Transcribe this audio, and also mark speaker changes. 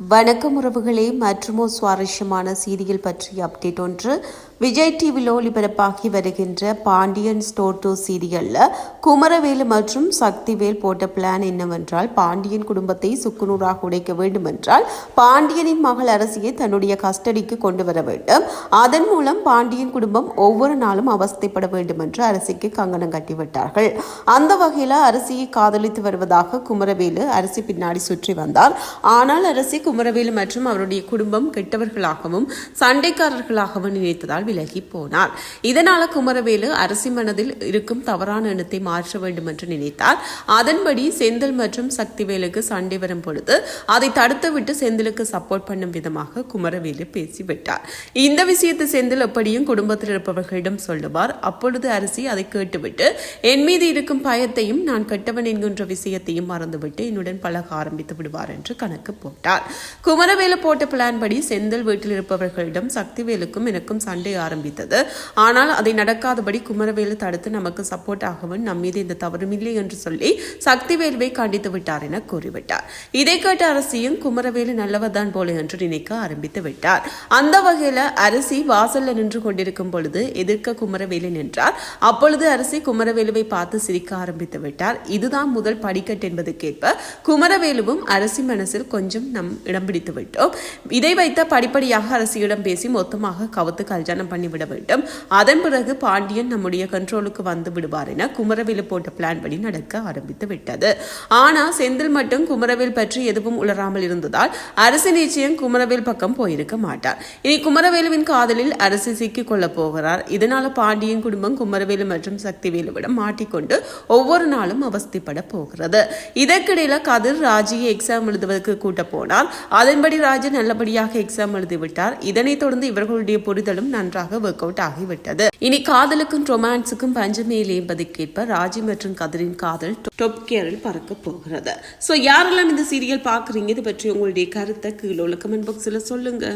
Speaker 1: வணக்கம் உறவுகளே. மற்றுமோ சுவாரஸ்யமான சீரியல் பற்றிய அப்டேட் ஒன்று. விஜய் டிவியில் ஒளிபரப்பாகி வருகின்ற பாண்டியன் ஸ்டோர் டூ குமரவேலு மற்றும் சக்திவேல் போட்ட பிளான் என்னவென்றால் பாண்டியன் குடும்பத்தை சுக்குநூறாக உடைக்க வேண்டும் என்றால் பாண்டியனின் மகள் அரசியை தன்னுடைய கஸ்டடிக்கு கொண்டு வர வேண்டும். அதன் மூலம் பாண்டியன் குடும்பம் ஒவ்வொரு நாளும் அவஸ்தைப்பட வேண்டும் என்று அரசிக்கு கங்கணம் கட்டிவிட்டார்கள். அந்த வகையில் அரசியை காதலித்து வருவதாக குமரவேலு அரசி பின்னாடி சுற்றி வந்தார். ஆனால் அரசி குமரவேலு மற்றும் அவருடைய குடும்பம் கெட்டவர்களாகவும் சண்டைக்காரர்களாகவும் நினைத்ததால் விலகி போனார். இதனால குமரவேலு அரசி மனதில் இருக்கும் தவறான எண்ணத்தை மாற்ற வேண்டும் என்று நினைத்தார். அதன்படி செந்தில் மற்றும் சக்திவேலுக்கு சண்டை வரும் பொழுது அதை தடுத்துவிட்டு செந்திலுக்கு சப்போர்ட் பண்ணும் விதமாக குமரவேலு பேசிவிட்டார். இந்த விஷயத்தை செந்தில் எப்படியும் குடும்பத்தில் இருப்பவர்களிடம் சொல்லுவார். அப்பொழுது அரசி அதை கேட்டுவிட்டு என் மீது இருக்கும் பயத்தையும் நான் கெட்டவன் என்கின்ற விஷயத்தையும் மறந்துவிட்டு என்னுடன் பழக ஆரம்பித்து விடுவார் என்று கணக்கு போட்டார். குமரவேலு போட்ட பிளான் படி செந்தில் வீட்டில் இருப்பவர்களிடம் சக்திவேலுக்கும் எனக்கும் சண்டை ஆரம்பித்தது. ஆனால் அதை நடக்காதபடி குமரவேலு தடுத்து நமக்கு சப்போர்ட் ஆகவும் நம் மீது இந்த தவறுமில்லை என்று சொல்லி சக்திவேலுவை கண்டித்து விட்டார் என கூறிவிட்டார். இதை கேட்ட அரசியும் குமரவேலு நல்லவர்தான் போல என்று நினைக்க ஆரம்பித்து விட்டார். அந்த வகையில் அரசி வாசல்ல நின்று கொண்டிருக்கும் பொழுது எதிர்க்க குமரவேலு நின்றார். அப்பொழுது அரசி குமரவேலுவை பார்த்து சிரிக்க ஆரம்பித்து விட்டார். இதுதான் முதல் படிக்கட்டு என்பதற்கேற்ப குமரவேலுவும் அரசி மனசில் கொஞ்சம் நம் இடம் பிடித்து விட்டோம். இதை வைத்த படிப்படியாக அரசியிடம் பேசி மொத்தமாக கவுத்து கல்யாணம் பண்ணிவிட வேண்டும். அதன் பிறகு பாண்டியன் நம்முடைய கண்ட்ரோலுக்கு வந்து விடுவார் என குமரவேலு போட்ட பிளான் படி நடக்க ஆரம்பித்து விட்டது. ஆனால் செந்தில் மட்டும் குமரவேல் பற்றி எதுவும் உளராமல் இருந்ததால் அரசு நிச்சயம் குமரவேல் பக்கம் போயிருக்க மாட்டார். இனி குமரவேலுவின் காதலில் அரசு சிக்கிக் கொள்ளப் போகிறார். இதனால பாண்டியன் குடும்பம் குமரவேலு மற்றும் சக்திவேலுவிடம் மாட்டிக்கொண்டு ஒவ்வொரு நாளும் அவஸ்திப்பட போகிறது. இதற்கிடையில கதிர் ராஜியை எக்ஸாம் எழுதுவதற்கு கூட்ட போனால் அதன்படி ராஜு நல்லபடியாக எக்ஸாம் எழுதிவிட்டார். இதனைத் தொடர்ந்து இவர்களுடைய புரிதலும் நன்றாக ஒர்க் அவுட் ஆகிவிட்டது. இனி காதலுக்கும் ரொமான்ஸுக்கும் பஞ்சமே இல்லை என்பதற்கேற்ப ராஜி மற்றும் கதிரின் காதல் டொப் கேரில் பறக்க போகிறது. ஸோ யாரெல்லாம் இந்த சீரியல் பார்க்குறீங்க? இது பற்றி உங்களுடைய கருத்தை கீழே உள்ள கமெண்ட் பாக்ஸில் சொல்லுங்க.